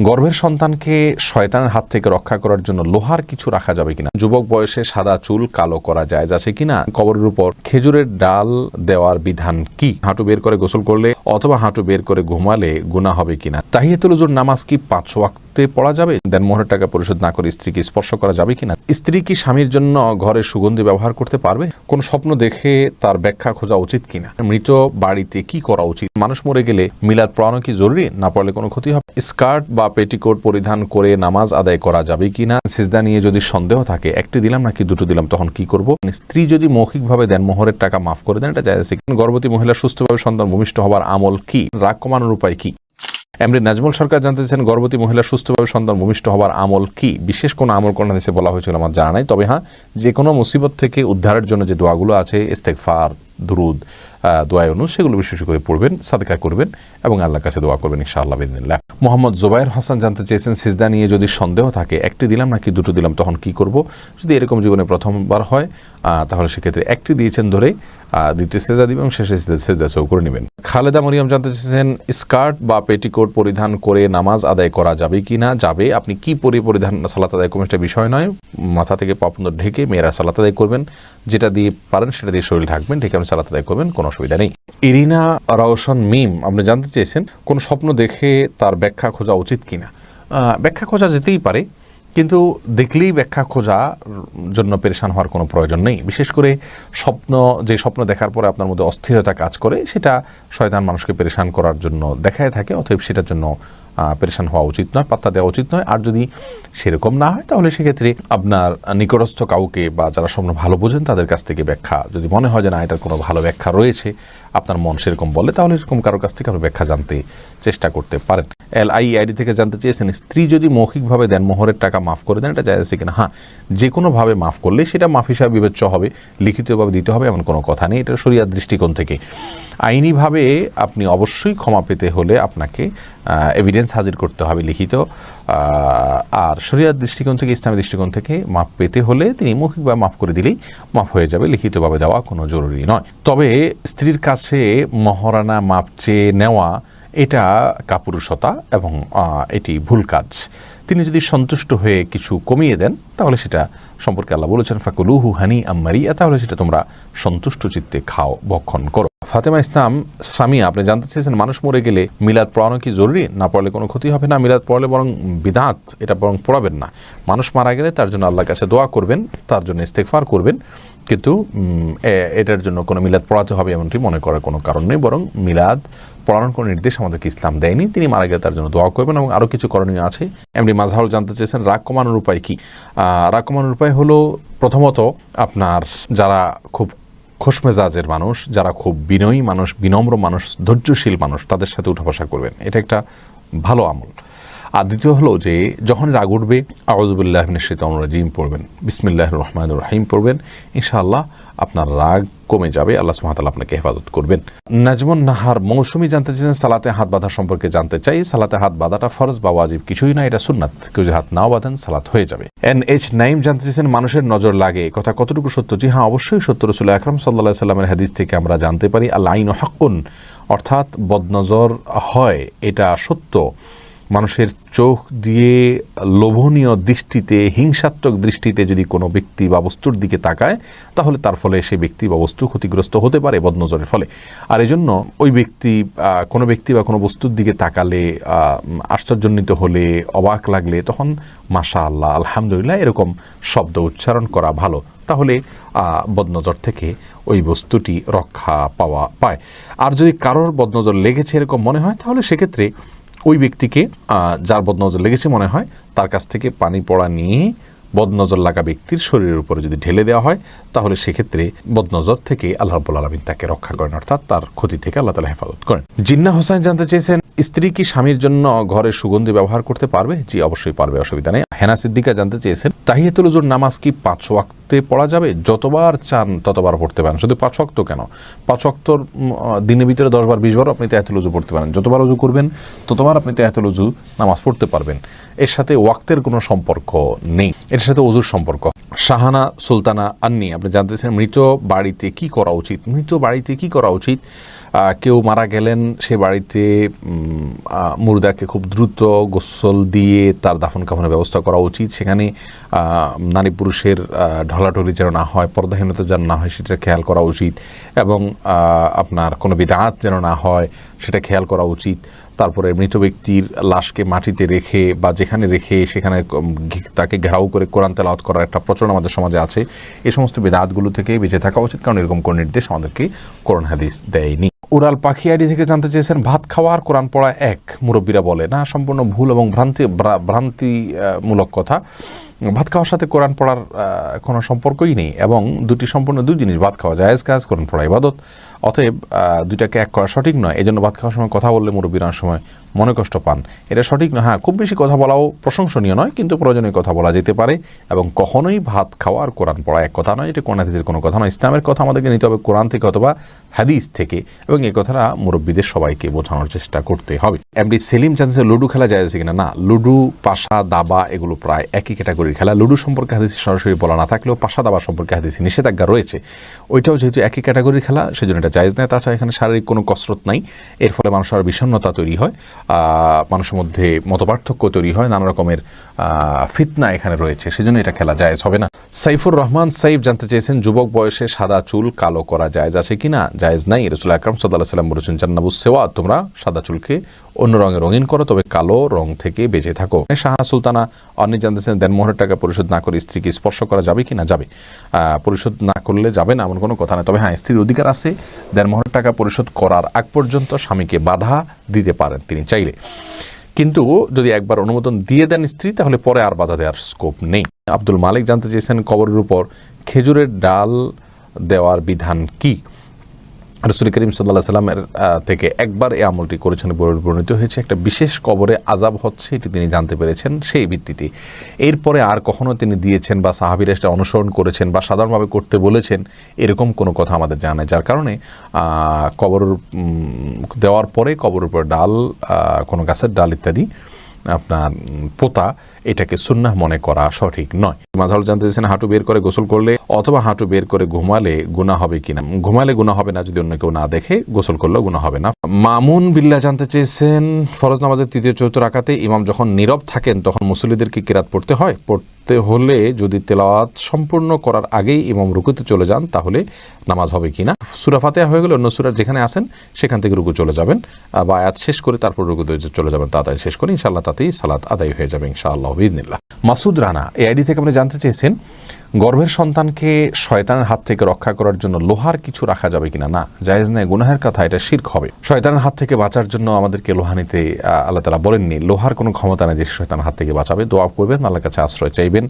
গর্ভের সন্তানকে শয়তানের হাত থেকে রক্ষা করার জন্য লোহার কিছু রাখা যাবে কিনা? যুবক বয়সে সাদা চুল কালো করা যায়, যাচ্ছে কিনা? কবরের উপর খেজুরের ডাল দেওয়ার বিধান কি? হাঁটু বের করে গোসল করলে অথবা হাঁটু বের করে ঘুমালে গুণা হবে কিনা? তাহিয়াতুল নামাজ কি পাঁচ ওয়াক্তে পড়া যাবে? দেন মোহরের টাকা পরিশোধ না করে স্ত্রীকে স্পর্শ করা যাবে কিনা? স্ত্রী কি স্বামীর জন্য ঘরে সুগন্ধি ব্যবহার করতে পারবে? কোন স্বপ্ন দেখে তার ব্যাখ্যা খোঁজা উচিত কিনা? মৃত বাড়িতে কি করা উচিত? মানুষ মরে গেলে মিলাদ পড়ানো কি জরুরি? না পড়লে কোনো ক্ষতি হবে? স্কার্ট বা পেটিকোট পরিধান করে নামাজ আদায় করা যাবে কিনা? সিজদা নিয়ে যদি সন্দেহ থাকে, একটি দিলাম নাকি দুটো দিলাম, তখন কি করব? স্ত্রী যদি মৌখিকভাবে দেন, মোহরের টাকা মাফ করে দেন, এটা যায় গর্ভবতী মহিলা সুস্থভাবে সন্তান ভূমিষ্ঠ হবার আমল কি? রাগ কমানোর উপায় কি? এমনি নাজমুল সরকার জানতে গর্ভবতী মহিলা সুস্থভাবে সন্তান ভূমিষ্ঠ হওয়ার আমল কি? বিশেষ কোনো আমল কোন হাদিসে বলা হয়েছিল আমার জানা নাই। তবে হ্যাঁ যে কোনো মুসিবত থেকে উদ্ধারের জন্য যে দোয়াগুলো আছে ইস্তেকফার দুরুদ দোয়ায় অনু, সেগুলো বিশেষ করে পড়বেন, সাদকা করবেন এবং আল্লাহর কাছে দোয়া করবেন, ইনশাআল্লাহ বিদিনিল্লাহ মোহাম্মদ জোবায়ের হাসান জানতে চেয়েছেন, সিজদা নিয়ে যদি সন্দেহ থাকে, একটি দিলাম নাকি দুটো দিলাম, তখন কি করব? যদি এরকম জীবনে প্রথমবার হয় তাহলে সেক্ষেত্রে একটি দিয়েছেন ধরে দ্বিতীয় সেজা দিবেন এবং শেষে সেজদা সেও করে নেবেন। খালেদা মরিয়াম জানতে চেয়েছেন, স্কার্ট বা পেটিকোট পরিধান করে নামাজ আদায় করা যাবে কি না? যাবে। আপনি কি পরে পরিধান সালাত আদায় করবেন সেটা বিষয় নয়। মাথা থেকে পাপন্দ ঢেকে মেয়েরা সালাত আদায় করবেন। যেটা দিয়ে পারেন সেটা দিয়ে শরীর ঢাকবেন, ঢেকে আপনি সালাত আদায় করবেন, কোনো অসুবিধা নেই। ইরিনা রাওশন মিম, আপনি জানতে চেয়েছেন কোন স্বপ্ন দেখে তার ব্যাখ্যা খোঁজা উচিত কিনা। ব্যাখ্যা খোঁজা যেতেই পারে, কিন্তু দেখলেই ব্যাখ্যা খোঁজা জন্য পেরেশান হওয়ার কোনো প্রয়োজন নেই। বিশেষ করে স্বপ্ন, যে স্বপ্ন দেখার পরে আপনার মধ্যে অস্থিরতা কাজ করে, সেটা শয়তান মানুষকে পেরেশান করার জন্য দেখায় থাকে, অতএব সেটার জন্য পেরেশান হওয়া উচিত নয়, পাত্তা দেওয়া উচিত নয়। আর যদি সেরকম না হয়, তাহলে সেক্ষেত্রে আপনার নিকটস্থ কাউকে বা যারা সম্ভব ভালো বোঝেন, তাদের কাছ থেকে ব্যাখ্যা যদি মনে হয় যে না, এটার কোনো ভালো ব্যাখ্যা রয়েছে আপনার মন সেরকম বলে, তাহলে এরকম কারোর কাছ থেকে আপনি ব্যাখ্যা জানতে চেষ্টা করতে পারেন। এল আই আইডি থেকে জানতে চেয়েছেন, স্ত্রী যদি মৌখিকভাবে দেন, মোহরের টাকা মাফ করে দেন, এটা যায় কিনা? হ্যাঁ যে কোনোভাবে মাফ করলে সেটা মাফ হিসাবে বিবেচ্য হবে, লিখিতভাবে দিতে হবে, এমন কোনো কথা নেই, এটা শরিয়ার দৃষ্টিকোণ থেকে। আইনিভাবে আপনি অবশ্যই ক্ষমা পেতে হলে আপনাকে এভিডেন্স হাজির করতে হবে লিখিত। আর শরিয়ার দৃষ্টিকোণ থেকে, ইসলামী দৃষ্টিকোণ থেকে মাপ পেতে হলে তিনি মৌখিকভাবে মাফ করে দিলেই মাফ হয়ে যাবে, লিখিতভাবে দেওয়া কোনো জরুরি নয়। তবে স্ত্রীর কাছে মহারানা মাপ চেয়ে নেওয়া, এটা কাপুরুষতা এবং এটি ভুল কাজ। তিনি যদি সন্তুষ্ট হয়ে কিছু কমিয়ে দেন, তাহলে সেটা সম্পর্কে আল্লাহ বলেছেন, ফাকুলুহু হানি আম্মারিয়া তাহলে সেটা তোমরা সন্তুষ্ট চিত্তে খাও, ভক্ষণ করো। ফাতেমা ইসলাম, সামিয়া, আপনি জানতে চেয়েছেন মানুষ মরে গেলে মিলাদ পড়ানো কি জরুরি? না পড়লে কোনো ক্ষতি হবে না। মিলাদ পড়লে বরং বিদাত, এটা বরং পড়াবেন না। মানুষ মারা গেলে তার জন্য আল্লাহর কাছে দোয়া করবেন, তার জন্য ইস্তেকফার করবেন। কিন্তু এটার জন্য কোনো মিলাদ পড়াতে হবে এমনটি মনে করার কোনো কারণ নেই। বরং মিলাদ পড়ানোর কোনো নির্দেশ আমাদেরকে ইসলাম দেয়নি। তিনি মারা গেলে তার জন্য দোয়া করবেন এবং আরও কিছু করণীয় আছে। এমনি মাঝহারুল জানতে চেয়েছেন রাগ কমানোর উপায় কী? রাগ কমানোর উপায় হলো প্রথমত আপনার যারা খুব খোশমেজাজের মানুষ, যারা খুব বিনয়ী মানুষ, বিনম্র মানুষ, ধৈর্যশীল মানুষ, তাদের সাথে উঠা বসা করবেন। এটা একটা ভালো আমল। আর দ্বিতীয় হলো যে যখন রাগ উঠবে আওয়াজবুল্লাহ রাজিম পড়বেন। বিসমিল্লাহ রহমান রাহিম পড়বেন। ইনশাআল্লাহ আপনার রাগ কমে যাবে। আল্লাহ সুহাতাল আপনাকে হেফাজত করবেন। নাজমুন নাহার মৌসুমি জানতে চাইছেন, সালাতে হাত বাঁধা সম্পর্কে জানতে চাই। সালাতে হাত বাঁধাটা ফরজ বা ওয়াজিব কিছুই না এটা সুন্নাত। কেউ যদি হাত নাও বাঁধেন, সালাত হয়ে যাবে। এন এইচ নাইম জানতে চাইছেন, মানুষের নজর লাগে। কথা কতটুকু সত্য? জি হ্যাঁ অবশ্যই সত্য। রসুল আকরম সাল্লাহ সাল্লামের হাদিস থেকে আমরা জানতে পারি আল্লাহ আইন হাক্কুন, অর্থাৎ বদনজর হয়, এটা সত্য। মানুষের চোখ দিয়ে লোভনীয় দৃষ্টিতে হিংসাত্মক দৃষ্টিতে যদি কোনো ব্যক্তি বা বস্তুর দিকে তাকায় তাহলে তার ফলে সেই ব্যক্তি বা বস্তু ক্ষতিগ্রস্ত হতে পারে বদনজরের ফলে। আর এজন্য ওই ব্যক্তি কোনো ব্যক্তি বা কোনো বস্তুর দিকে তাকালে আহ, আশ্চর্যান্বিত হলে অবাক লাগলে তখন মাশা আল্লাহ আলহামদুলিল্লাহ এরকম শব্দ উচ্চারণ করা ভালো। তাহলে বদনজর থেকে ওই বস্তুটি রক্ষা পাওয়া পায়। আর যদি কারোর বদনজর লেগেছে এরকম মনে হয় তাহলে সেক্ষেত্রে ওই ব্যক্তিকে যার বদনজর লেগেছে মনে হয়, তার কাছ থেকে পানি পড়া নিয়ে বদনজর লাগা ব্যক্তির শরীরের উপরে যদি ঢেলে দেওয়া হয়, তাহলে সেক্ষেত্রে বদনজর থেকে আল্লাহ আলমিন তাকে রক্ষা করেন, অর্থাৎ তার ক্ষতি থেকে আল্লাহ তালা হেফাজত করেন। জিন্না হোসাইন জানতে চেয়েছেন স্ত্রী কি স্বামীর জন্য ঘরে সুগন্ধি ব্যবহার করতে পারবে? জি, অবশ্যই পারবে, অসুবিধা নেই। হেনা সিদ্দিকা জানতে চেয়েছেন, তাহিয়াতুল উজুর নামাজ কি পাঁচ ওয়াক্তে পড়া যাবে? যতবার চান, ততবার পড়তে পারেন। শুধু পাঁচ ওয়াক্ত কেন? পাঁচ ওয়াক্তর দিনের ভিতরে দশ বার, বিশ বার আপনি তায়াতুল উজু পড়তে পারেন। যতবার উজু করবেন, ততবার আপনি তায়াতুল উজু নামাজ পড়তে পারবেন। এর সাথে ওয়াক্তের কোনো সম্পর্ক নেই। এর সাথে অজুর সম্পর্ক। শাহানা সুলতানা আন্নি, আপনি জানতেছেন মৃত বাড়িতে কি করা উচিত? মৃত বাড়িতে কি করা উচিত? কেউ মারা গেলেন, সে বাড়িতে মুর্দাকে খুব দ্রুত গোসল দিয়ে তার দাফন কাফনের ব্যবস্থা করা উচিত। সেখানে নারী পুরুষের ঢলাঢলি যেন না হয়, পর্দাহীনতা যেন না হয়, সেটা খেয়াল করা উচিত এবং আপনার কোনো বিদাত যেন না হয়, সেটা খেয়াল করা উচিত। তারপরে মৃত ব্যক্তির লাশকে মাটিতে রেখে বা যেখানে রেখে সেখানে তাকে ঘেরাও করে কোরআন তেলাওয়াত করার একটা প্রচলন আমাদের সমাজে আছে। এই সমস্ত বেদাতগুলো থেকে বেঁচে থাকা উচিত, কারণ এরকম কোনো নির্দেশ আমাদেরকে কোরআন হাদিস দেয়নি। উড়াল পাখি আইডি থেকে জানতে চেয়েছেন, ভাত খাওয়া আর কোরআন পড়া এক, মুরব্বীরা বলে। না, সম্পূর্ণ ভুল এবং ভ্রান্তি ভ্রান্তিমূলক কথা। ভাত খাওয়ার সাথে কোরআন পড়ার কোনো সম্পর্কই নেই এবং দুটি সম্পূর্ণ দুই জিনিস, ভাত খাওয়া জায়েজ কাজ, কোরআন পড়া ইবাদত। অতএব দুইটাকে এক করা সঠিক নয়। এই জন্য ভাত খাওয়ার সময় কথা বললে মুরব্বীরা সময় মনে কষ্ট পান। এটা সঠিক নয়। হ্যাঁ খুব বেশি কথা বলাও প্রশংসনীয় নয়, কিন্তু প্রয়োজনীয় কথা বলা যেতে পারে এবং কখনোই ভাত খাওয়া আর কোরআন পড়া এক কথা নয়। এটা হাদিসের কোনো কথা নয়। ইসলামের কথা আমাদেরকে নিতে হবে কোরআন থেকে অথবা হাদিস থেকে এবং এই কথাটা মুরব্বীদের সবাইকে বোঝানোর চেষ্টা করতে হবে। এমডি সেলিম জানছে লুডু খেলা যায় কিনা? না, লুডু, পাশা, দাবা এগুলো প্রায় একই ক্যাটাগরির খেলা। লুডু সম্পর্কে হাদিসে সরাসরি বলা না থাকলেও পাশা, দাবা সম্পর্কে হাদিসে নিষেধাজ্ঞা রয়েছে। ওইটাও যেহেতু একই ক্যাটাগরির খেলা, সেজন্য এটা জায়েজ নয়। তাছাড়া এখানে শারীরিক কোনো কসরত নাই। এর ফলে মানুষের বিষণ্ণতা তৈরি হয়। মানুষের মধ্যে মতপার্থক্য তৈরি হয়, নানা রকমের ফিতনা এখানে রয়েছে, সেজন্য এটা খেলা জায়েজ হবে না। সাইফুর রহমান, সাইফ, জানতে চেয়েছেন, যুবক বয়সে সাদা চুল কালো করা জায়েজ আছে কিনা? জায়েজ নাই। রসুল আকরম সাল্লাহ সাল্লাম বলেছেন জান্নাবু সেওয়া তোমরা সাদা চুলকে অন্য রঙে রঙিন করো, তবে কালো রং থেকে বেঁচে থাকো। শাহা সুলতানা অনেক জানতেছেন দেনমোহরের টাকা পরিশোধ না করে স্ত্রীকে স্পর্শ করা যাবে কি না? যাবে। পরিশোধ না করলে যাবে না, এমন কোনো কথা নেই। তবে হ্যাঁ স্ত্রীর অধিকার আছে। দেনমোহরের টাকা পরিশোধ করার আগ পর্যন্ত স্বামীকে বাধা দিতে পারেন তিনি চাইলে। কিন্তু যদি একবার অনুমোদন দিয়ে দেন স্ত্রী, তাহলে পরে আর বাধা দেওয়ার স্কোপ নেই। আব্দুল মালিক জানতে চেয়েছেন, কবরের উপর খেজুরের ডাল দেওয়ার বিধান কি? রসুল করিম সাল্লাহ সাল্লামের থেকে একবার এই আমলটি করেছেন বর্ণিত হয়েছে। একটা বিশেষ কবরে আজাব হচ্ছে, এটি তিনি জানতে পেরেছেন সেই ভিত্তিতে। এরপরে আর কখনো তিনি দিয়েছেন বা সাহাবিরা সেটা অনুসরণ করেছেন বা সাধারণভাবে করতে বলেছেন, এরকম কোনো কথা আমাদের জানা যার কারণে কবর দেওয়ার পরে কবরের উপর ডাল কোনো গাছের ডাল ইত্যাদি, আপনার পোতা এটাকে সুন্নাহ মনে করা সঠিক নয়। মাঝাল জানতে চাইছেন হাঁটু বের করে গোসল করলে অথবা হাঁটু বের করে ঘুমালে গুণা হবে কিনা। ঘুমালে গুণা হবে না যদি অন্য কেউ না দেখে, গোসল করলেও গুণা হবে না। মামুন বিল্লা জানতে চেয়েছেন, ফরজ নামাজের তৃতীয় চতুর্থ রাকাতে ইমাম যখন নীরব থাকেন, তখন মুসল্লিদেরকে কিরাত পড়তে হয়। পড়তে হলে যদি তেলাওয়াত সম্পূর্ণ করার আগেই ইমাম রুকুতে চলে যান, তাহলে নামাজ হবে কিনা? সুরা ফাতেহা হয়ে গেলে অন্য সুরার যেখানে আসেন সেখান থেকে রুকু চলে যাবেন। বা আয়াত শেষ করে তারপর রুকুতে চলে যাবেন তাড়াতাড়ি শেষ করে ইনশাআল্লাহ তাতেই সালাত আদায় হয়ে যাবে ইনশাআল্লাহ। বিদিনিল্লাহ মাসুদ রানা, এই আইডি থেকে আপনি জানতে চেয়েছেন, গর্ভের সন্তানকে শয়তানের হাত থেকে রক্ষা করার জন্য লোহার কিছু রাখা যাবে কিনা? না, জায়েজ নাই, গুনাহের কথা, এটা শির্ক হবে। শয়তানের হাত থেকে বাঁচার জন্য আমাদেরকে লোহা নিতে আল্লাহ তালা বলেননি, লোহার কোনো ক্ষমতা নেই যে শয়তানের হাত থেকে বাঁচাবে। দোয়া করবেন, আল্লাহর কাছে আশ্রয় চাইবেন।